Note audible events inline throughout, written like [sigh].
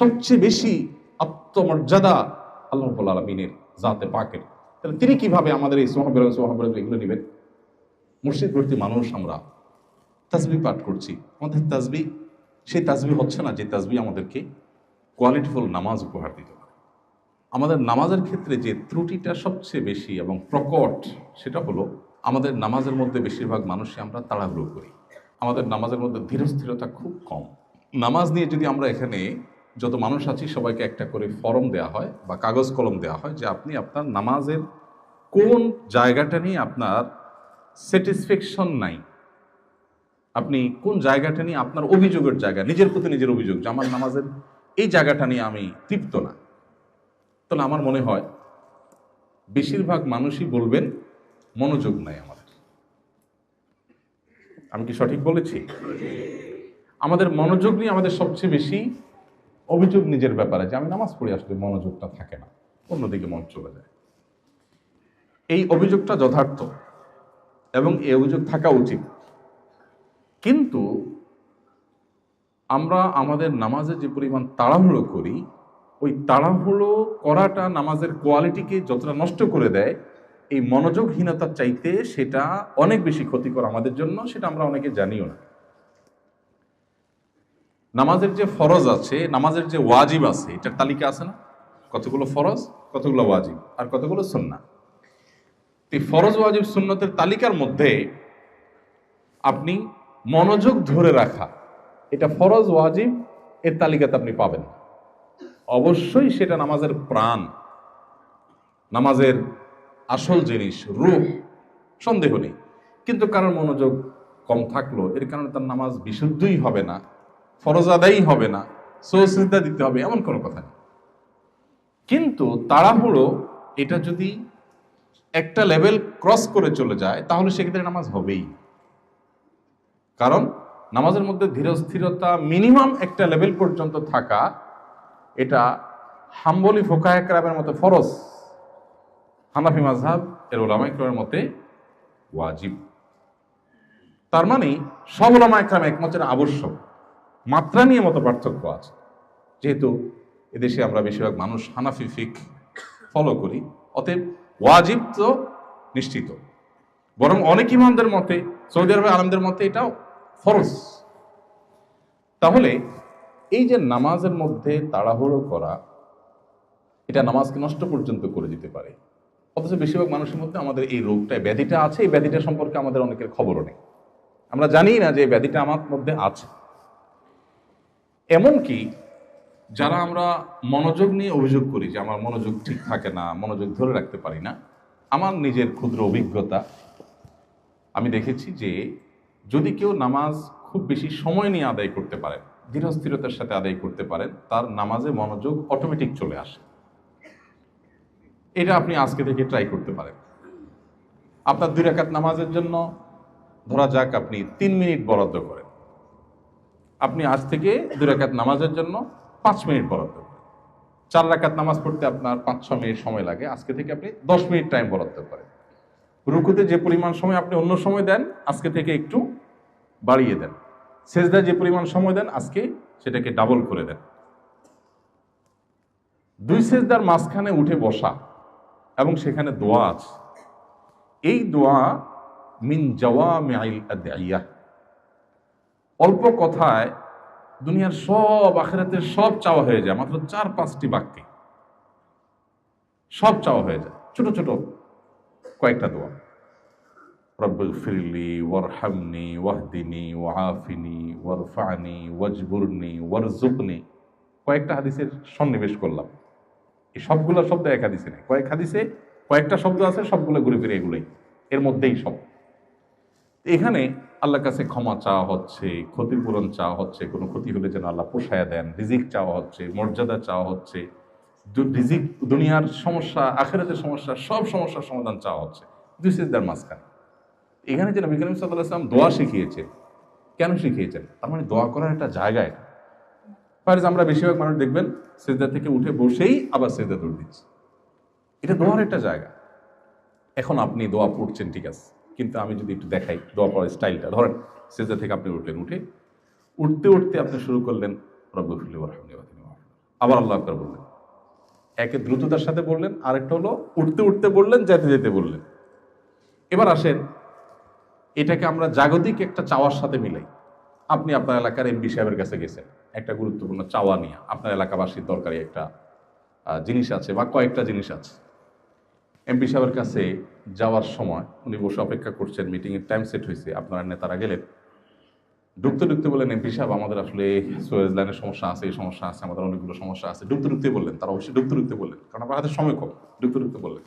সবচেয়ে বেশি আত্মমর্যাদা আল্লাহ আলমিনের জাতে পাকের। তাহলে তিনি কীভাবে আমাদের এই সোহাবের সোহাবের এগুলো নেবেন? মুর্শিদ ভর্তি মানুষ আমরা। তাজবি পাঠ করছি। আমাদের তাজবি সেই তাজবি হচ্ছে না যে তাজবি আমাদেরকে কোয়ালিটিফুল নামাজ উপহার দিতে পারে। আমাদের নামাজের ক্ষেত্রে যে ত্রুটিটা সবচেয়ে বেশি এবং প্রকট, সেটা হলো আমাদের নামাজের মধ্যে বেশিরভাগ মানুষই আমরা তাড়াহুড়ো করি। আমাদের নামাজের মধ্যে ধীরস্থিরতা খুব কম। নামাজ নিয়ে যদি আমরা এখানে যত মানুষ আছি, সবাইকে একটা করে ফর্ম দেওয়া হয় বা কাগজ কলম দেওয়া হয় যে আপনি আপনার নামাজের কোন জায়গাটা নিয়ে আপনার স্যাটিসফ্যাকশন নাই। আপনি কোন জায়গাটা নিয়ে আপনার অভিযোগের জায়গা, নিজের প্রতি নিজের অভিযোগ যে আমার নামাজের এই জায়গাটা নিয়ে আমি তৃপ্ত না। তাহলে আমার মনে হয় বেশিরভাগ মানুষই বলবেন, মনোযোগ নাই আমাদের আমি কি সঠিক বলেছি? আমাদের মনোযোগ নিয়ে আমাদের সবচেয়ে বেশি অভিযোগ নিজের ব্যাপারে যে আমি নামাজ পড়ে, আসলে মনোযোগটা থাকে না, অন্যদিকে মন চলে যায়। এই অভিযোগটা যথার্থ এবং এই অভিযোগ থাকা উচিত। কিন্তু আমরা আমাদের নামাজে যে পরিমাণ তাড়াহুড়ো করি, ওই তাড়াহুড়ো করাটা নামাজের কোয়ালিটিকে যতটা নষ্ট করে দেয়, এই মনোযোগহীনতার চাইতে সেটা অনেক বেশি ক্ষতিকর আমাদের জন্য, সেটা আমরা অনেকে জানিও না। নামাজের যে ফরজ আছে, নামাজের যে ওয়াজিব আছে, এটার তালিকা আছে না? কতগুলো ফরজ, কতগুলো ওয়াজিব, আর কতগুলো সুন্না এই ফরজ, ওয়াজিব, সুন্নতের তালিকার মধ্যে আপনি মনোযোগ ধরে রাখা, এটা ফরজ, ওয়াজিব, এর তালিকাতে আপনি পাবেন অবশ্যই সেটা নামাজের প্রাণ, নামাজের আসল জিনিস রূপ সন্দেহ নেই। কিন্তু কারোর মনোযোগ কম থাকল, এর কারণে তার নামাজ বিশুদ্ধই হবে না। ফরজ আদায়ই হবে না সৌসিদ্ধা দিতে হবে, এমন কোনো কথা নেই। কিন্তু তাড়াহুড়ো, এটা যদি একটা লেভেল ক্রস করে চলে যায়, তাহলে সেক্ষেত্রে নামাজ হবেই। কারণ নামাজের মধ্যে ধীরস্থিরতা মিনিমাম একটা লেভেল পর্যন্ত থাকা, এটা হাম্বলি ফোকায়করামের মতো ফরজ। হানাফি মাজহাব এর ওলামাইকরামের মতে ওয়াজিব। তার মানে সব ওলামাইকরাম একমতের আবশ্যক। মাত্রা নিয়ে মতো পার্থক্য আছে। যেহেতু এদেশে আমরা বেশিরভাগ মানুষ হানাফি ফিক ফলো করি, অতএব ওয়াজিব তো নিশ্চিত। বরং অনেক ইমামদের মতে, সৌদি আরবে আলমদের মতে এটাও ফরজ। তাহলে এই যে নামাজের মধ্যে তাড়াহুড়ো করা, এটা নামাজকে নষ্ট পর্যন্ত করে দিতে পারে। অথচ বেশিরভাগ মানুষের মধ্যে আমাদের এই রোগটা ব্যাধিটা আছে, এই ব্যাধিটা সম্পর্কে আমাদের অনেকের খবরও নেই। আমরা জানি না যে ব্যাধিটা আমার মধ্যে আছে। এমনকি যারা আমরা মনোযোগ নিয়ে অভিযোগ করি যে আমার মনোযোগ ঠিক থাকে না মনোযোগ ধরে রাখতে পারি না আমার নিজের ক্ষুদ্র অভিজ্ঞতা আমি দেখেছি যে যদি কেউ নামাজ খুব বেশি সময় নিয়ে আদায় করতে পারেন ধীরস্থিরতার সাথে আদায় করতে পারেন তার নামাজে মনোযোগ অটোমেটিক চলে আসে। এটা আপনি আজকে থেকে ট্রাই করতে পারেন। আপনার দুই রাকাত নামাজের জন্য ধরা যাক আপনি তিন মিনিট বরাদ্দ করেন। আপনি আজ থেকে দু রাকাত নামাজের জন্য পাঁচ মিনিট বরাদ্দ করেন। চার রাকাত নামাজ পড়তে আপনার পাঁচ ছ মিনিট সময় লাগে। আজকে থেকে আপনি দশ মিনিট টাইম বরাদ্দ করেন। রুকুতে যে পরিমাণ সময় আপনি অন্য সময় দেন, আজকে থেকে একটু বাড়িয়ে দেন। সেজদায় যে পরিমাণ সময় দেন, আজকে সেটাকে ডাবল করে দেন। দুই সেজদার মাঝখানে উঠে বসা এবং সেখানে দোয়া আছে। এই দোয়া মিন জওয়া আদিয়া অল্প কথায় দুনিয়ার সব আখেরাতের সব চাওয়া হয়ে যায়, মাত্র চার, পাঁচটি বাক্যে। সব চাওয়া হয়ে যায়। ছোট ছোট কয়েকটা দোয়া। রব্বি ফিরলি ওয়ারহামনি, ওয়াহদিনী ওয়াহাফিনি ওয়ারফানি, ওয়াজবুরনি ওয়ারজুকনি কয়েকটা হাদিসের সন্নিবেশ করলাম। এই সবগুলো শব্দ এক হাদিসে নেই। কয়েক হাদিসে কয়েকটা শব্দ আছে, সবগুলো ঘুরে ফিরে এগুলোই। এর মধ্যেই সব। এখানে আল্লাহর কাছে ক্ষমা চাওয়া হচ্ছে, ক্ষতিপূরণ চাওয়া হচ্ছে, কোনো ক্ষতি হলে যেন আল্লাহ পোষায়া দেন, রিজিক চাওয়া হচ্ছে, মর্যাদা চাওয়া হচ্ছে রিজিক, দুনিয়ার সমস্যা, আখেরাতের সমস্যা, সব সমস্যার সমাধান চাওয়া হচ্ছে। দুই সিজদার মাঝখানে। এখানে যে নবী করিম সাল্লাহ দোয়া শিখিয়েছেন, কেন শিখিয়েছেন? তার মানে দোয়া করার একটা জায়গা এটা। ফারিজ আমরা বেশিরভাগ মানুষ দেখবেন, সেজদা থেকে উঠে বসেই আবার সেজদা দৌড় দিচ্ছে। এটা দোয়ার একটা জায়গা। এখন আপনি দোয়া পড়ছেন, ঠিক আছে। কিন্তু আমি যদি একটু দেখাই, দোয়া পড়ার স্টাইলটা। ধরেন, সেজদা থেকে আপনি উঠলেন, উঠে উঠতে উঠতে আপনি শুরু করলেন রব্বুল আবার আল্লাহ আকবর বললেন। একে দ্রুততার সাথে বললেন, আরেকটা হলো, উঠতে উঠতে বললেন, যেতে যেতে বললেন। এবার আসেন, এটাকে আমরা জাগতিক একটা চাওয়ার সাথে মিলাই। আপনি আপনার এলাকার এমপি সাহেবের কাছে গেছেন, একটা গুরুত্বপূর্ণ চাওয়া নিয়ে। আপনার এলাকাবাসীর দরকারি একটা জিনিস আছে বা কয়েকটা জিনিস আছে। এমপি সাহেবের কাছে যাওয়ার সময় উনি বসে অপেক্ষা করছেন মিটিংয়ের টাইম সেট হয়েছে। আপনারা নেতারা গেলেন। ঢুকতে ঢুকতে বললেন, এমপি সাহেব, আমাদের আসলে সুয়েজ লাইনের সমস্যা আছে, এই সমস্যা আছে, আমাদের অনেকগুলো সমস্যা আছে। ঢুকতে ঢুকতে বললেন, তারা অবশ্যই ঢুকতে ঢুকতে বললেন, কারণ আমার হাতে সময় কম। ঢুকতে ঢুকতে বললেন।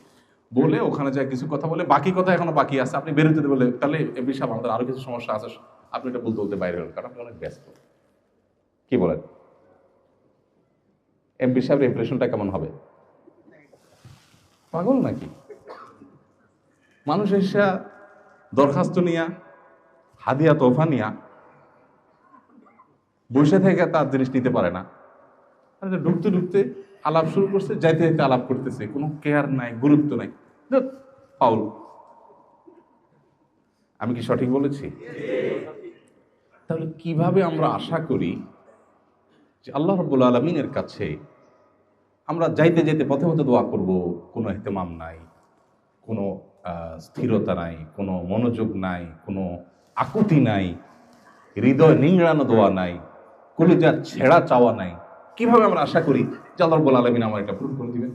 বলে ওখানে যা কিছু কথা বলে, বাকি কথা এখনও বাকি আছে, আপনি বেরোতে বলে, তাহলে এমপি সাহেব, আমাদের আরও কিছু সমস্যা আছে, আপনি এটা বলতে বলতে বাইরে হলেন কারণ আপনি অনেক ব্যস্ত। কি বলেন? এমপি সাহেবের ইমপ্রেশনটা কেমন হবে? পাগল নাকি? মানুষ এসে দরখাস্ত নিয়া, হাদিয়া তোফা নিয়া, বসে থেকে তার জিনিস নিতে পারে না। ঢুকতে ঢুকতে আলাপ শুরু করছে, যাইতে যাইতে আলাপ করতেছে, কোনো কেয়ার নাই, গুরুত্ব নাই। পাউল আমি কি সঠিক বলেছি? তাহলে কীভাবে আমরা আশা করি যে আল্লাহ রব্বুল আলমিনের কাছে আমরা যাইতে যেতে পথে পথে দোয়া করব, কোনো এহতেমাম নাই, কোনো স্থিরতা নাই, কোনো মনোযোগ নাই, কোনো আকুতি নাই, হৃদয় নিংড়ানো দোয়া নাই, কলিজা ছেঁড়া চাওয়া নাই। কীভাবে আমরা আশা করি যে আল্লাহ রব্বুল আলমিন আমার এটা পূরণ করে দিবেন?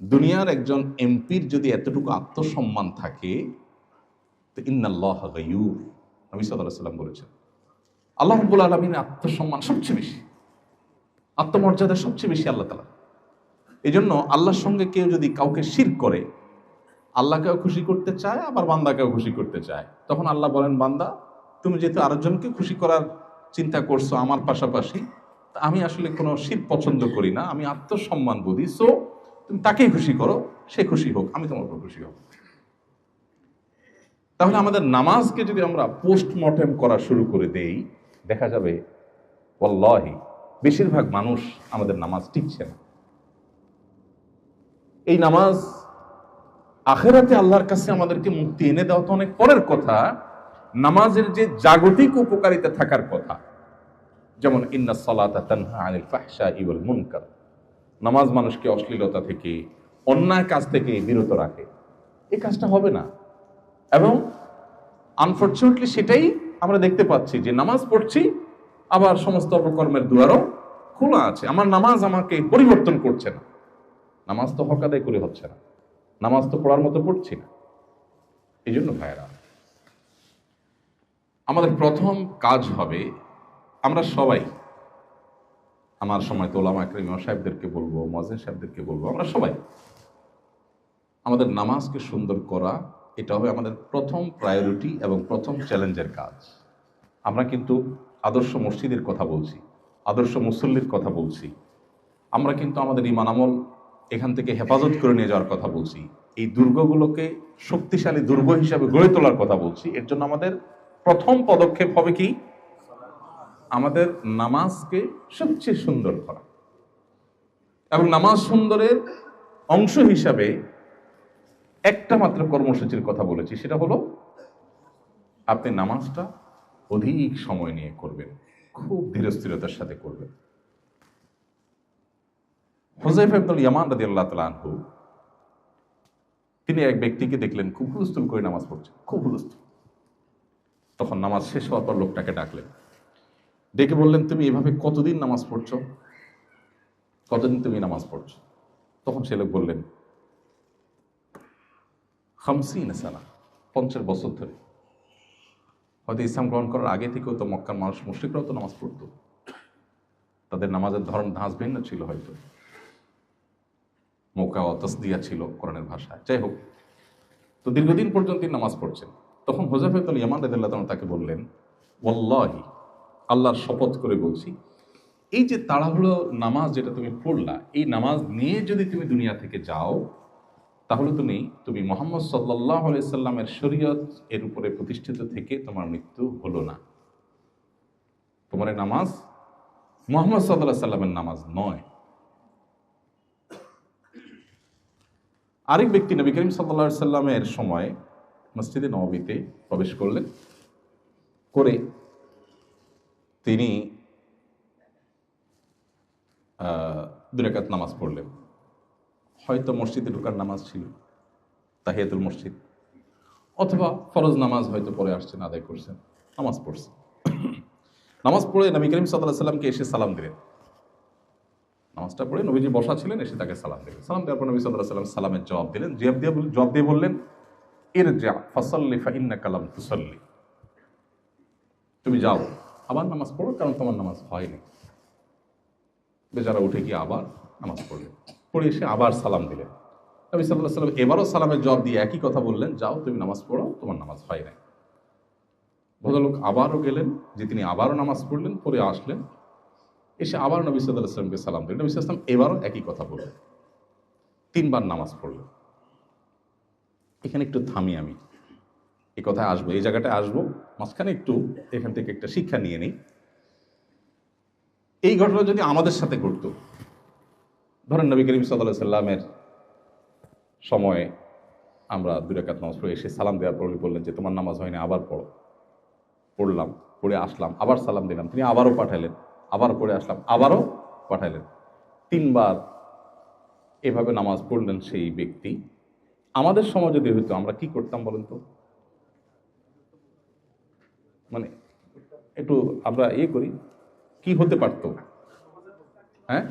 দুনিয়ার একজন এমপির যদি এতটুকু আত্মসম্মান থাকে, তো ইন্নাল্লাহ গায়ুর নবী সাল্লাহ সাল্লাম বলেছেন, আল্লাহ রব্বুল আলমিনের আত্মসম্মান সবচেয়ে বেশি। আত্মমর্যাদা সবচেয়ে বেশি আল্লাহ তালা এই জন্য আল্লাহর সঙ্গে কেউ যদি কাউকে শির করে, আল্লাহকেও খুশি করতে চায়, আবার বান্দাকেও খুশি করতে চায়। তখন আল্লাহ বলেন, বান্দা, তুমি যেহেতু আরেকজনকে খুশি করার চিন্তা করছ আমার পাশাপাশি আমি আসলে কোনো শির পছন্দ করি না, আমি আত্মসম্মান বুঝি সো তুমি তাকেই খুশি করো, সে খুশি হোক, আমি তোমার উপর খুশি হব। তাহলে আমাদের নামাজকে যদি আমরা পোস্টমর্টেম করা শুরু করে দেই, দেখা যাবে, ওয়াল্লাহি বেশিরভাগ মানুষ আমাদের নামাজ টিকছে না। এই নামাজ আখেরাতে আল্লাহর কাছে আমাদেরকে মুক্তি এনে দেওয়া তো অনেক পরের কথা, নামাজের যে জাগতিক উপকারিতা থাকার কথা, যেমন নামাজ মানুষকে অশ্লীলতা থেকে, অন্যায় কাজ থেকে বিরত রাখে। এই কাজটা হবে না। এবং আনফর্চুনেটলি সেটাই আমরা দেখতে পাচ্ছি যে নামাজ পড়ছি আবার সমস্ত অপকর্মের দুয়ারও খোলা আছে। আমার নামাজ আমাকে পরিবর্তন করছে না। নামাজ তো হক আদায় করে হচ্ছে না। নামাজ তো পড়ার মতো পড়ছি না। এই জন্য ভাইরা আমাদের প্রথম কাজ হবে আমরা সবাই, আমার সময় তো ওলামা সাহেবদেরকে বলব মজেন সাহেবদেরকে বলব, আমরা সবাই আমাদের নামাজকে সুন্দর করা, এটা হবে আমাদের প্রথম প্রায়োরিটি এবং প্রথম চ্যালেঞ্জের কাজ। আমরা কিন্তু আদর্শ মসজিদের কথা বলছি, আদর্শ মুসল্লির কথা বলছি। আমরা কিন্তু আমাদের ইমান আমল এখান থেকে হেফাজত করে নিয়ে যাওয়ার কথা বলছি। এই দুর্গগুলোকে শক্তিশালী দুর্গ হিসাবে গড়ে তোলার কথা বলছি। এর জন্য আমাদের প্রথম পদক্ষেপ হবে কি? আমাদের নামাজকে সবচেয়ে সুন্দর করা। এবং নামাজ সুন্দরের অংশ হিসাবে একটা মাত্র কর্মসূচির কথা বলেছি, সেটা হলো আপনি নামাজটা অধিক সময় নিয়ে করবেন খুব ধীরস্থিরতার সাথে করবেন হোজাইফ আব্দুল ইয়ামান রাদি আল্লাহ আনহু, তিনি এক ব্যক্তিকে দেখলেন খুব হুলস্থুল করে নামাজ পড়ছে খুব হুলস্থুল। তখন নামাজ শেষ হওয়ার পর লোকটাকে ডাকলেন। ডেকে বললেন, তুমি এভাবে কতদিন নামাজ পড়ছো? কতদিন তুমি নামাজ পড়ছো? তখন সে লোক বললেন, খামসিন সানা, পঞ্চাশ বছর ধরে। হয়তো ইসলাম গ্রহণ করার আগে থেকেও তো মক্কার মানুষ মুশ্রিকরাও তো নামাজ পড়তো। তাদের নামাজের ধরন ধাঁচ ভিন্ন ছিল হয়তো। মৌকা তসদিয়া ছিল কোরআনের ভাষায়। যাই হোক, তো দীর্ঘদিন পর্যন্ত তিনি নামাজ পড়ছেন। তখন হোজাফেতুল ইয়ামান রাদিয়াল্লাহু তাআলা তাকে বললেন ওল্লাহি আল্লাহর শপথ করে বলছি, এই যে তাড়াহুড়ো নামাজ যেটা তুমি পড়লা, এই নামাজ নিয়ে যদি তুমি দুনিয়া থেকে যাও তাহলে তুমি তুমি মোহাম্মদ সাল্লাহ সাল্লামের শরীয়ত এর উপরে প্রতিষ্ঠিত থেকে তোমার মৃত্যু হলো না। তোমার নামাজ, মোহাম্মদ সাল্লাহ সাল্লামের নামাজ নয়। আরেক ব্যক্তি নবী করিম সাল্লা সাল্লামের সময় মসজিদে নবীতে প্রবেশ করলেন। করে তিনি দুরাকাত নামাজ পড়লেন। হয়তো মসজিদে ঢোকার নামাজ ছিল, তাহিয়াতুল মসজিদ। অথবা ফরজ নামাজ হয়তো পরে আসছেন, আদায় করছেন, নামাজ পড়ছেন নামাজ পড়ে নবী করিম সাল্লাহ সাল্লামকে এসে সালাম দিলেন। নামাজটা পড়ে নবীজি বসা ছিলেন, এসে তাকে সালাম দিলেন। সালাম দেওয়ার পর নবী সাল্লাহ সাল্লাম সালামের জবাব দিলেন, জবাব দিয়ে জবাব দিয়ে বললেন এর যা ফসল্লি ফাইন্না কালাম তুসল্লি। তুমি যাও, আবার নামাজ পড়ো, কারণ তোমার নামাজ হয়নি। বেচারা উঠে গিয়ে আবার নামাজ পড়লেন পড়ে এসে আবার সালাম দিলেন। নবী সাল্লাহ সাল্লাম এবারও সালামের জবাব দিয়ে একই কথা বললেন, যাও তুমি নামাজ পড়ো, তোমার নামাজ হয় নাই। ভদ্রলোক আবারও গেলেন, যে তিনি আবারও নামাজ পড়লেন পরে আসলেন। এসে আবার নবী সাল্লাহ আসলামকে সালাম দিলেন। নবী সাল্লাম এবারও একই কথা বললেন। তিনবার নামাজ পড়লেন। এখানে একটু থামি আমি। এই কথায় আসব, এই জায়গাটায় আসব। মাঝখানে একটু এখান থেকে একটা শিক্ষা নিয়ে নিই। এই ঘটনা যদি আমাদের সাথে ঘটতো ধরেন নবী করিম সাল্লাহ সাল্লামের সময়ে আমরা দুই রাকাত নামাজ পড়ে এসে সালাম দেওয়ার পর বললেন যে, তোমার নামাজ হয়নি, আবার পড়ো। পড়লাম, পড়ে আসলাম, আবার সালাম দিলাম। তিনি আবারও পাঠাইলেন, আবার পড়ে আসলাম, আবারও পাঠাইলেন। তিনবার এভাবে নামাজ পড়লেন সেই ব্যক্তি। আমাদের সময় যদি হইতো, আমরা কি করতাম বলেন তো? মানে একটু আমরা ইয়ে করি, কি হতে পারতো? হ্যাঁ?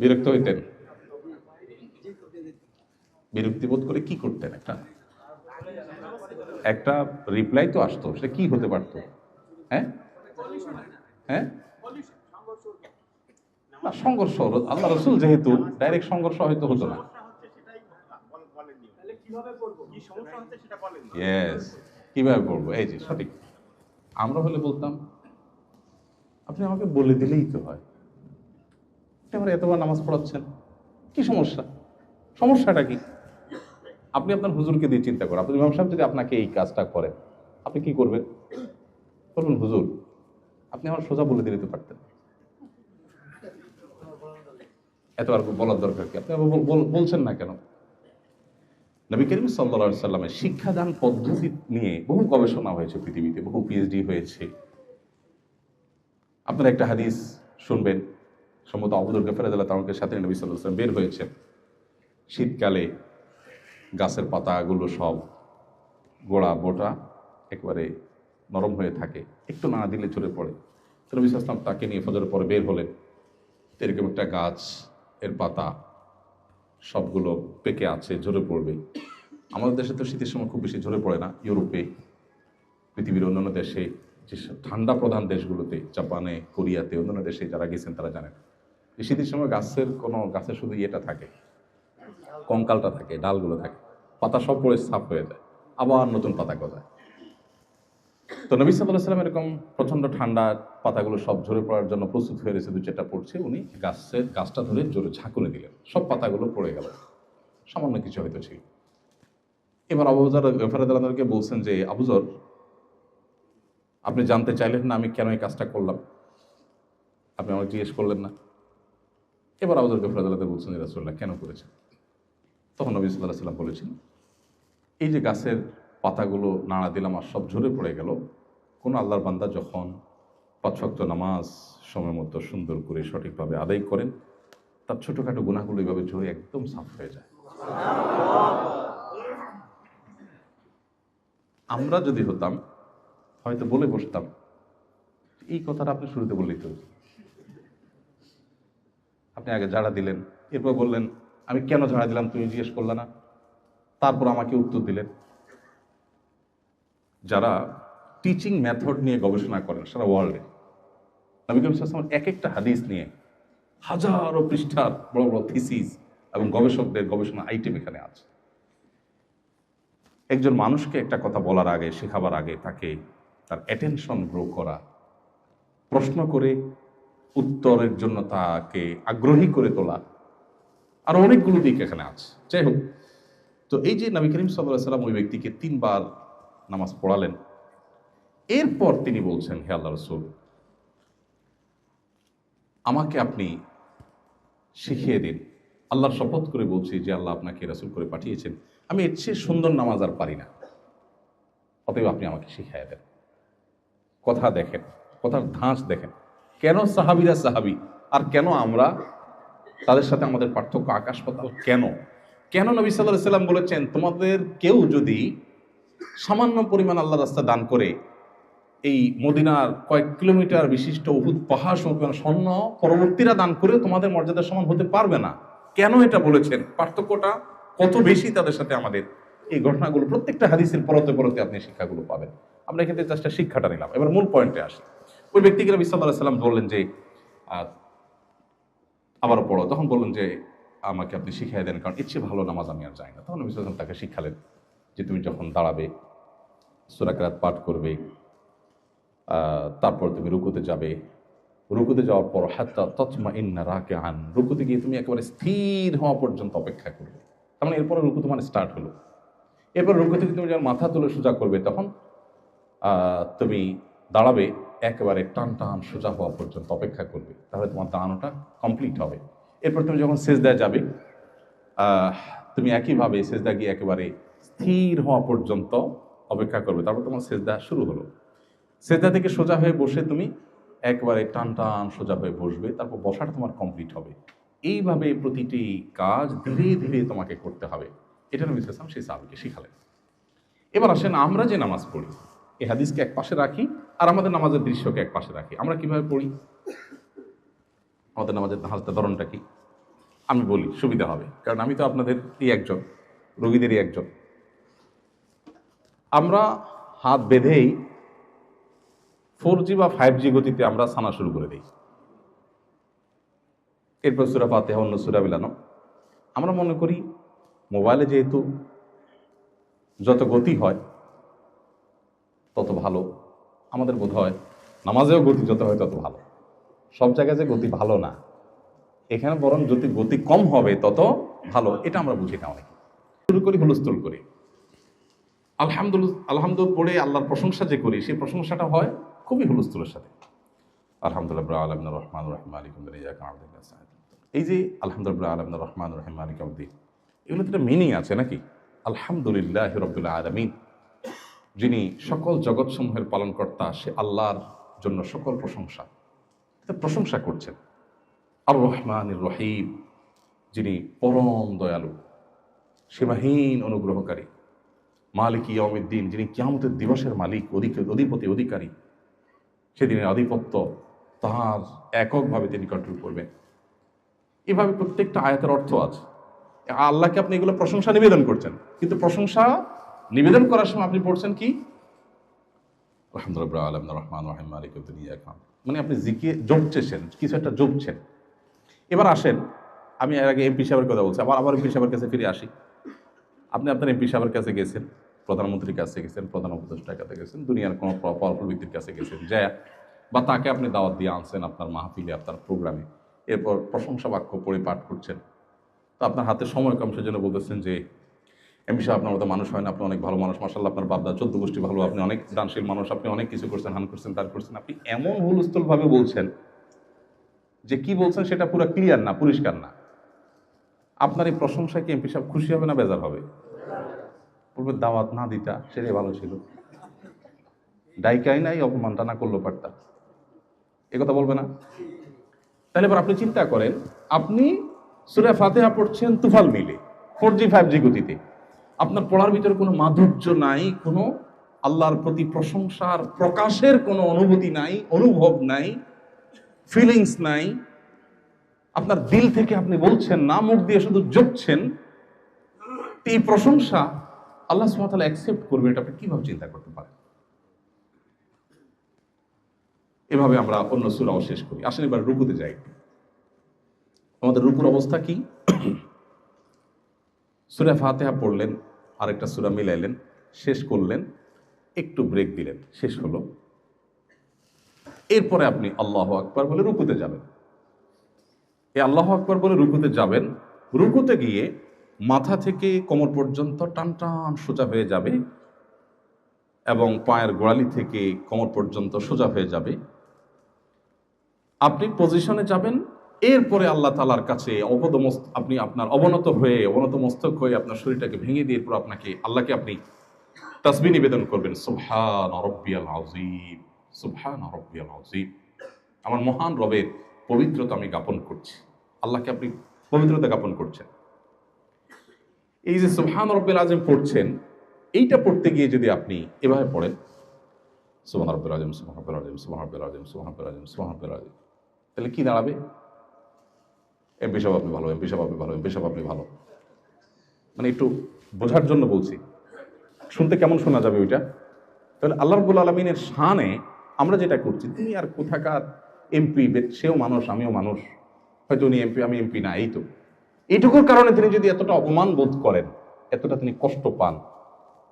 বিরক্ত হইতেন। বিরক্তি বোধ করে কি করতেন একটা? একটা রিপ্লাই তো আসতো সেটা কি হতে পারতো? হ্যাঁ? হ্যাঁ? না, সংঘর্ষ আল্লাহ রসুল যেহেতু ডাইরেক্ট সংঘর্ষ হয়তো হতো না। কীভাবে পড়ব এই যে সঠিক। আমরা হলে বলতাম, আপনি আমাকে বলে দিলেই তো হয়। আমার এতবার নামাজ পড়াচ্ছেন। কি সমস্যা? সমস্যাটা কি? আপনি আপনার হুজুরকে দিয়ে চিন্তা করেন। আপনি ইমাম সাহেব যদি আপনাকে এই কাজটা করেন, আপনি কি করবেন? বলবেন, হুজুর, আপনি আমার সোজা বলে দিলে তো পারতেন। এতবার বলার দরকার কি? আপনি বলছেন না কেন? নবী করিম সাল্লা সাল্লামের শিক্ষাদান পদ্ধতি নিয়ে বহু গবেষণা হয়েছে পৃথিবীতে, বহু পিএইচডি হয়েছে। আপনারা একটা হাদিস শুনবেন। সম্ভবত আবুদুল গফরাদ আল্লাহ তামকের সাথে নবী সাল্লাম বের হয়েছেন শীতকালে গাছের পাতাগুলো সব গোড়া বোটা একেবারে নরম হয়ে থাকে, একটু না দিলে ঝরে পড়ে। তো নবী সাল্লাম তাকে নিয়ে ফজরের পরে বের হলেন। এরকম একটা গাছ, এর পাতা, সবগুলো পেকে আছে, ঝরে পড়বে। আমাদের দেশে তো শীতের সময় খুব বেশি ঝরে পড়ে না। ইউরোপে, পৃথিবীর অন্যান্য দেশে, যে সব ঠান্ডা প্রধান দেশগুলোতে, জাপানে, কোরিয়াতে, অন্যান্য দেশে যারা গেছেন তারা জানেন। শীতের সময় গাছের কোনো গাছের শুধু ইয়েটা থাকে, কঙ্কালটা থাকে, ডালগুলো থাকে, পাতা সব পড়ে সাফ হয়ে যায়, আবার নতুন পাতা গজায়। তো নবী সাল্লাহ সাল্লাম এরকম প্রচণ্ড ঠান্ডা পাতাগুলো সব ঝরে পড়ার জন্য প্রস্তুত হয়ে রয়েছে দু চারটা পড়ছে, উনি গাছের, গাছটা ধরে জোরে ঝাঁকুনি দিলেন, সব পাতাগুলো পড়ে গেল, সামান্য কিছু হয়তো ছিল। এবার আবুজার ফেরাদালকে বলছেন যে আবুজর আপনি জানতে চাইলেন না আমি কেন এই কাজটা করলাম? আপনি আমাকে জিজ্ঞেস করলেন না? এবার আবুজর গফরাদালাতে বলছেন যে রাসুল্লাহ কেন করেছেন? তখন নবী সাল্লাহ সাল্লাম বলেছেন, এই যে গাছের পাতাগুলো নাড়া দিলাম আর সব ঝরে পড়ে গেল, কোন আল্লাহর বান্দা যখন পাঁচশক্ত নামাজ সময় মতো সুন্দর করে সঠিকভাবে আদায় করেন, তার ছোটোখাটো গুণাগুলো এইভাবে ঝরে একদম সাফ হয়ে যায়। আমরা যদি হতাম, হয়তো বলে বসতাম, এই কথাটা আপনি শুরুতে বললেই তো আপনি আগে ঝাড়া দিলেন, এরপর বললেন, আমি কেন ঝাড়া দিলাম? তুমি জিজ্ঞেস করলে না। তারপর আমাকে উত্তর দিলেন, যারা টিচিং মেথড নিয়ে গবেষণা করেন, সারা ওয়ার্ল্ডে নবী করিম আলাইহি এক একটা হাদিস নিয়ে হাজারো পৃষ্ঠার বড় বড় থিসিস এবং গবেষকদের গবেষণা আইটেম এখানে আছে। একজন মানুষকে একটা কথা বলার আগে, শেখাবার আগে তাকে তার অ্যাটেনশন গ্রো করা, প্রশ্ন করে উত্তরের জন্য তাকে আগ্রহী করে তোলা। আর অনেকগুলো দিক এখানে আছে। যাই হোক, তো এই যে নবী করিম সাল্লাহ সাল্লাম ওই ব্যক্তিকে তিনবার নামাজ পড়ালেন। এরপর তিনি বলছেন, হে আল্লাহ রসুল, আমাকে আপনি শিখিয়ে দিন। আল্লাহর শপথ করে বলছি যে আল্লাহ আপনাকে রাসুল করে পাঠিয়েছেন। আমি এর চেয়ে সুন্দর নামাজ আর পারি না। অতএব আপনি আমাকে শিখিয়ে দেন। কথা দেখেন, কথার ধাঁচ দেখেন। কেন সাহাবিরা সাহাবি? আর কেন আমরা তাদের সাথে আমাদের পার্থক্য আকাশ পাতাল কেন? কেন নবী সাল্লাহ সাল্লাম বলেছেন, তোমাদের কেউ যদি সামান্য পরিমাণ আল্লাহ রাস্তা দান করে, এই মদিনার কয়েক কিলোমিটার বিশিষ্ট উহুদ পাহাড় স্বর্ণ পরবর্তীরা দান করে তোমাদের মর্যাদার সমান হতে পারবে না। কেন এটা বলেছেন? পার্থক্যটা কত বেশি তাদের সাথে আমাদের? এই ঘটনাগুলো প্রত্যেকটা হাদিসের পরতে পরতে আপনি শিক্ষাগুলো পাবেন। আমরা এখানে জাস্ট শিক্ষাটা নিলাম। এবার মূল পয়েন্টে আসি। ওই ব্যক্তিকে নবী সাল্লাহ সাল্লাম বললেন যে আবার পড়ো। তখন বললেন যে, আমাকে আপনি শিখিয়ে দেন, কারণ ইচ্ছে ভালো নামাজ আমি আর যাই না। তখন নবী তাকে শিখালেন যে, তুমি যখন দাঁড়াবে সুরাকরাত পাঠ করবে তারপর তুমি রুকুতে যাবে। রুকুতে যাওয়ার পর হাত্তা তৎমা ইন্না রাকে আন রুকুতে গিয়ে তুমি একেবারে স্থির হওয়া পর্যন্ত অপেক্ষা করবে। তার মানে এরপরে রুকু তোমার স্টার্ট হলো। এরপর রুকু থেকে তুমি যখন মাথা তুলে সোজা করবে, তখন তুমি দাঁড়াবে একেবারে টান টান সোজা হওয়া পর্যন্ত অপেক্ষা করবে। তাহলে তোমার দাঁড়ানোটা কমপ্লিট হবে। এরপর তুমি যখন সেজদায় যাবে তুমি একইভাবে সেজদা গিয়ে একেবারে স্থির হওয়া পর্যন্ত অপেক্ষা করবে। তারপর তোমার সেজদা শুরু হলো। সেজদা থেকে সোজা হয়ে বসে তুমি একবারে টান টান সোজা হয়ে বসবে। তারপর বসাটা তোমার কমপ্লিট হবে। এইভাবে প্রতিটি কাজ ধীরে ধীরে তোমাকে করতে হবে। এটা নবী ইসলাম সেই সাহাবিকে শিখালেন। এবার আসেন আমরা যে নামাজ পড়ি। এই হাদিসকে এক পাশে রাখি আর আমাদের নামাজের দৃশ্যকে এক পাশে রাখি। আমরা কীভাবে পড়ি? আমাদের নামাজের হালতা ধরনটা কি? আমি বলি, সুবিধা হবে। কারণ আমি তো আপনাদের আপনাদেরই একজন, রোগীদেরই একজন। আমরা হাত বেঁধেই ফোর জি বা ফাইভ জি গতিতে আমরা সানা শুরু করে দিই। এরপর সুরা পাতে অন্য সুরা বিলানো আমরা মনে করি, মোবাইলে যেহেতু যত গতি হয় তত ভালো। আমাদের বোধ হয় নামাজেও গতি যত হয় তত ভালো। সব জায়গায় যে গতি ভালো না, এখানে বরং যদি গতি কম হবে তত ভালো, এটা আমরা বুঝি না অনেক। শুরু করি হুলস্থুল করি। আলহামদুলিল্লাহ আলহামদুল পড়ে আল্লাহর প্রশংসা যে করি, সেই প্রশংসাটা হয় খুবই হুলস্থুলের সাথে। আলহামদুলিল্লাহ আলমিন, রহমান রহিম আলিক এই যে আলহামদুলিল্লাহ আলমিন, রহমান রহিম আলিক আব্দিন এগুলো তো একটা মিনিং আছে নাকি? আলহামদুলিল্লাহ রবুল্লাহ আলমিন। যিনি সকল জগৎসমূহের পালনকর্তা, সে আল্লাহর জন্য সকল প্রশংসা। প্রশংসা করছেন। আর রহমান রহিম, যিনি পরম দয়ালু, সীমাহীন অনুগ্রহকারী। মালিক ইয়মিদ্দিন যিনি কিয়ামতের দিবসের মালিক অধিপতি, অধিকারী। সেদিনের আধিপত্য তাহার এককভাবে তিনি কন্ট্রোল করবেন। এভাবে প্রত্যেকটা আয়াতের অর্থ আছে। আল্লাহকে আপনি এগুলো প্রশংসা নিবেদন করছেন। কিন্তু প্রশংসা নিবেদন করার সময় আপনি পড়ছেন কি? আলহামদুলিল্লাহ আলম রহমান রহিম মালিক দুনিয়া খান মানে আপনি জিকে জপছেন কিছু একটা জপছেন। এবার আসেন আমি এর আগে এমপি সাহেবের কথা বলছি আবার আবার এমপি সাহেবের কাছে ফিরে আসি। আপনি আপনার এমপি সাহেবের কাছে গেছেন প্রধানমন্ত্রীর কাছে গেছেন প্রধান উপদেষ্টার কাছে গেছেন দুনিয়ার কোনো পাওয়ারফুল ব্যক্তির কাছে গেছেন যা বা তাকে আপনি দাওয়াত দিয়ে আনছেন আপনার মাহফিলে আপনার প্রোগ্রামে। এরপর প্রশংসা বাক্য পড়ে পাঠ করছেন। তো আপনার হাতে সময় কম সেজন্য বলতেছেন যে এমপি সাহেব আপনার মতো মানুষ হয় না, আপনি অনেক ভালো মানুষ মাসাল্লাহ আপনার বাপদা চোদ্দ গোষ্ঠী ভালো, আপনি অনেক দানশীল মানুষ, আপনি অনেক কিছু করছেন, হান করছেন, তার করছেন, আপনি এমন হুলস্থুলভাবে বলছেন যে কি বলছেন সেটা পুরো ক্লিয়ার না, পরিষ্কার না। আপনার এই প্রশংসায় কি এমপি সাহেব খুশি হবে না বেজার হবে? পূর্বে দাওয়াত না দিতা, সেটাই ভালো ছিল। ডাইকাই নাই, অপমানটা না করল পারতা। এ কথা বলবে না। তাহলে এবার আপনি চিন্তা করেন, আপনি সুরে ফাতেহা পড়ছেন তুফাল মিলে, ফোর জি, ফাইভ জি গতিতে। আপনার পড়ার ভিতরে কোনো মাধুর্য নাই, কোনো আল্লাহর প্রতি প্রশংসার প্রকাশের কোনো অনুভূতি নাই, অনুভব নাই ফিলিংস নাই। আপনার দিল থেকে আপনি বলছেন, না মুখ দিয়ে শুধু জপছেন এই প্রশংসা আল্লাহ সুমাতালা অ্যাকসেপ্ট করবে, এটা আপনি কীভাবে চিন্তা করতে পারেন? এভাবে আমরা অন্য সুরাও শেষ করি। আসেন এবার রুকুতে যাই। আমাদের রুকুর অবস্থা কি? [clears throat] সুরা ফাতেহা পড়লেন আরেকটা সুরা মিলাইলেন, শেষ করলেন, একটু ব্রেক দিলেন, শেষ হলো। এরপরে আপনি আল্লাহ আকবর বলে রুকুতে যাবেন। এই আল্লাহ আকবার বলে রুকুতে যাবেন, রুকুতে গিয়ে মাথা থেকে কোমর পর্যন্ত টান টান সোজা হয়ে যাবে এবং পায়ের গোড়ালি থেকে কোমর পর্যন্ত সোজা হয়ে যাবে। আপনি পজিশনে যাবেন এরপরে আল্লাহ তালার কাছে অবদ মস্ত আপনি আপনার অবনত হয়ে অবনত মস্তক হয়ে আপনার শরীরটাকে ভেঙে দিয়ে এরপর আপনাকে, আল্লাহকে আপনি তাসবি নিবেদন করবেন। সুবহান রব্বিয়াল আজিম সুবহান রব্বিয়াল আযীম। আমার মহান রবের পবিত্রতা আমি জ্ঞাপন করছি। আল্লাহকে আপনি পবিত্রতা জ্ঞাপন করছেন। এই যে সুবহান রব্বিল আযীম পড়ছেন, এইটা পড়তে গিয়ে যদি আপনি এভাবে পড়েন, সুবহান রব্বিল আযীম, সুবহান রব্বিল আযীম, সুবহান রব্বিল আযীম, সুবহান রব্বিল আযীম, সুবহান রব্বিল আযীম, তাহলে কি দাঁড়াবে? এমপি সাহেব আপনি ভালো, এমপি সাহেব আপনি ভালো, এমপি সাহেব আপনি ভালো। মানে একটু বোঝার জন্য বলছি। শুনতে কেমন শোনা যাবে ওইটা? তাহলে আল্লাহ রবুল আলমিনের শানে আমরা যেটা করছি তুমি আর কোথাকার এমপি সেও মানুষ, আমিও মানুষ। হয়তো উনি এমপি, আমি এমপি না, এই তো। এইটুকুর কারণে তিনি যদি এতটা অপমান বোধ করেন, এতটা তিনি কষ্ট পান,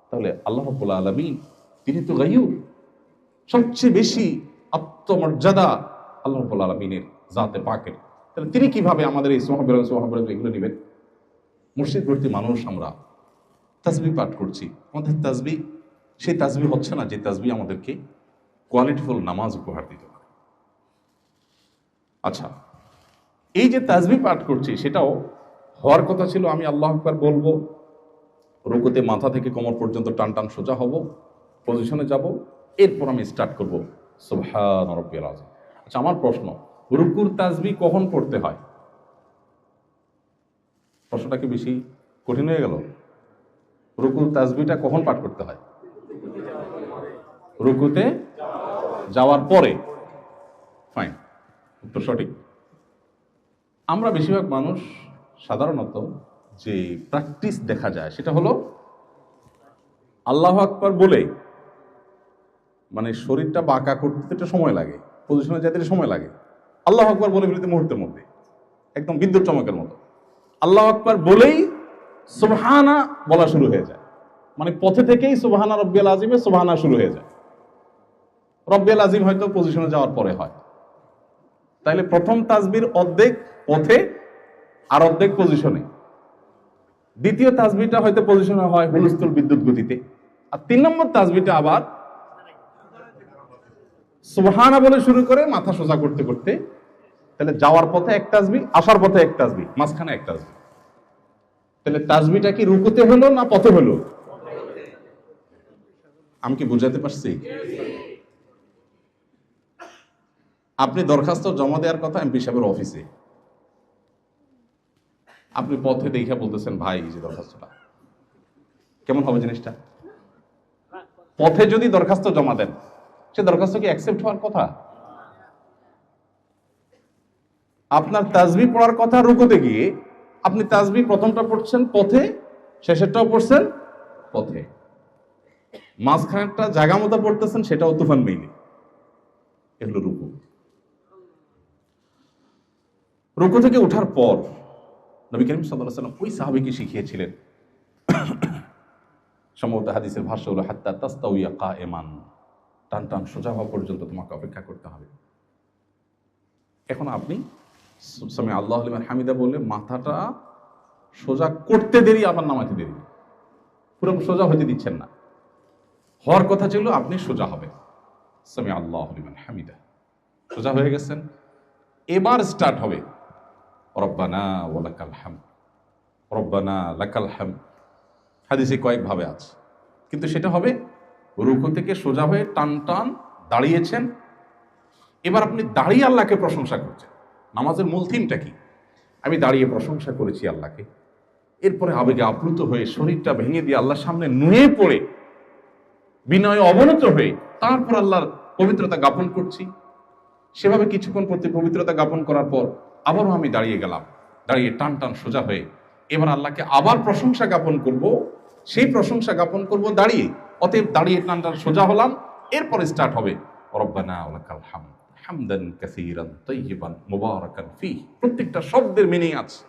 তাহলে আল্লাহ রবুল আলমিন, তিনি তো গাইয়ুর। সবচেয়ে বেশি আত্মমর্যাদা আল্লাহ রবুল আলমিনের, জাতে পাকের। তাহলে তিনি কীভাবে আমাদের এই সোহাবের এগুলো নেবেন? মুর্শিদ ভর্তি মানুষ আমরা তাসবি পাঠ করছি। আমাদের তাজবি সেই তাজবি হচ্ছে না যে তাজবি আমাদেরকে কোয়ালিটিফুল নামাজ উপহার দিতে পারে। আচ্ছা এই যে তাসবি পাঠ করছি, সেটাও হওয়ার কথা ছিল, আমি আল্লাহ আকবার বলব, রুকুতে মাথা থেকে কোমর পর্যন্ত টান টান সোজা হব পজিশনে যাব, এরপর আমি স্টার্ট করব, সুবহান রব্বিল আচ্ছা আমার প্রশ্ন রুকুর তাজবি কখন পড়তে হয়? প্রশ্নটা কি বেশি কঠিন হয়ে গেল? রুকুর তাজবিটা কখন পাঠ করতে হয়? রুকুতে যাওয়ার পরে। ফাইন উত্তর সঠিক। আমরা বেশিরভাগ মানুষ সাধারণত যে প্র্যাকটিস দেখা যায় সেটা হলো আল্লাহ আকবার বলে মানে শরীরটা বাঁকা করতে তো সময় লাগে পজিশনে যেতে সময় লাগে। আল্লাহ আকবার বলে ফেলতে মুহূর্তের মধ্যে। একদম বিদ্যুৎ চমকের মতো। আল্লাহ আকবার বলেই সুবহানা বলা শুরু হয়ে যায়। মানে পথে থেকেই সুবহানা রব্বিয়াল আজিমে সুবহানা শুরু হয়ে যায়। রব্বিয়াল আজিম হয়তো পজিশনে যাওয়ার পরে হয়। তাইলে প্রথম তাজবির অর্ধেক পথে আর অর্ধেক পজিশনে দ্বিতীয় তাজবিটা হয়তো পজিশনে হয় হুলস্থুল বিদ্যুৎ গতিতে। আর তিন নম্বর তাজবিটা আবার সুবহানা বলে শুরু করে মাথা সোজা করতে করতে তাহলে যাওয়ার পথে এক তাজবি আসার পথে এক তাজবি মাঝখানে এক তাজবি তাহলে তাজবিটা কি রুকুতে হলো না পথে হলো? আমি কি বুঝাতে পারছি? আপনি দরখাস্ত জমা দেওয়ার কথা এমপি সাহেবের অফিসে। আপনি পথে দেখে বলতেছেন ভাই যে দরখাস্তটা। কেমন হবে জিনিসটা? পথে যদি দরখাস্ত জমা দেন সে দরখাস্ত কি অ্যাকসেপ্ট হওয়ার কথা? আপনার তাজবি পড়ার কথা রুকুতে গিয়ে আপনি তাজবি প্রথমটা পড়ছেন পথে, শেষেরটাও পড়ছেন পথে। মাঝখানেরটা জায়গা মতো পড়তেছেন, সেটাও তুফান মেইলে এগুলো রুকু। রুকু থেকে ওঠার পর নবী করিম সাল্লাহ সাল্লাম ওই সাহাবিকে শিখিয়েছিলেন। সম্ভবত হাদিসের ভাষ্য হলো, হাত্তা তাস্তাউইয়া কা এমান টান টান সোজা হওয়া পর্যন্ত তোমাকে অপেক্ষা করতে হবে। এখন আপনি সামি আল্লাহ আলিমান হামিদা বলে মাথাটা সোজা করতে দেরি, আবার নামাতে দেরি। পুরো সোজা হতে দিচ্ছেন না। হওয়ার কথা ছিল আপনি সোজা হবে সামি আল্লাহ আলিমান হামিদা। সোজা হয়ে গেছেন। এবার স্টার্ট হবে। রব্বানা ওলাকাল হাম রব্বানা লাকাল হাম হাদিসে কয়েকভাবে আছে। কিন্তু সেটা হবে, রুকু থেকে সোজা হয়ে টান টান দাঁড়িয়েছেন। এবার আপনি দাঁড়িয়ে আল্লাহকে প্রশংসা করছেন। নামাজের মূল থিমটা কি? আমি দাঁড়িয়ে প্রশংসা করেছি আল্লাহকে। এরপরে আবেগে আপ্লুত হয়ে শরীরটা ভেঙে দিয়ে আল্লাহর সামনে নুয়ে পড়ে, বিনয়ে অবনত হয়ে তারপর আল্লাহর পবিত্রতা জ্ঞাপন করছি। সেভাবে কিছুক্ষণ প্রতি পবিত্রতা জ্ঞাপন করার পর আবারও আমি দাঁড়িয়ে গেলাম। দাঁড়িয়ে টান টান সোজা হয়ে এবার আল্লাহকে আবার প্রশংসা জ্ঞাপন করব। সেই প্রশংসা জ্ঞাপন করব দাঁড়িয়ে। অতএব দাঁড়িয়ে টান টান সোজা হলাম, এরপরে স্টার্ট হবে। রব্বানা ওয়ালাকাল হামদ। হামদান কাসীরান তাইয়িবান মুবারাকান ফি প্রত্যেকটা শব্দের মিনিং আছে।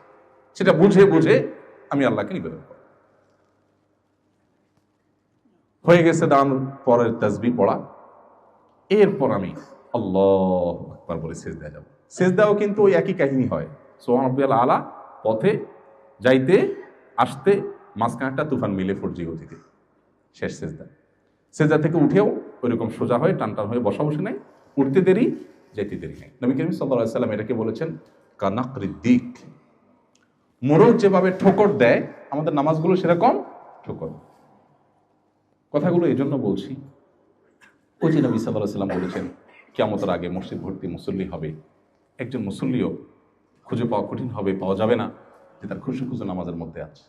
সেটা বুঝে বুঝে আমি আল্লাহকে নিবেদন করব। হয়ে গেছে দান, পরের তাসবি পড়া। এরপর আমি আল্লাহ আকবার বলে দেওয়া যাব। দেওয়াও কিন্তু ওই একই কাহিনী হয়। সোহান আব্দুল আলা, পথে যাইতে, আসতে, মাঝখানটা তুফান মিলে ফোরজি গতিতে। শেষ সেজদা। সেজদা থেকে উঠেও ওইরকম সোজা হয়ে টান টান হয়ে, বসা বসে নাই। উঠতে দেরি যেতে দেরি নেই। নবী করিম সাল্লাহ সাল্লাম এটাকে বলেছেন কানাকরি দিক মোরগ যেভাবে ঠোকর দেয়, আমাদের নামাজগুলো সেরকম ঠোকর। কথাগুলো এই জন্য বলছি, ওই যে নবী সাল্লাহ সাল্লাম বলেছেন কেমতের আগে মসজিদ ভর্তি মুসল্লি হবে। একজন মুসল্লিও খুঁজে পাওয়া কঠিন হবে, পাওয়া যাবে না যে তার খুশি খুশি নামাজের মধ্যে আছে।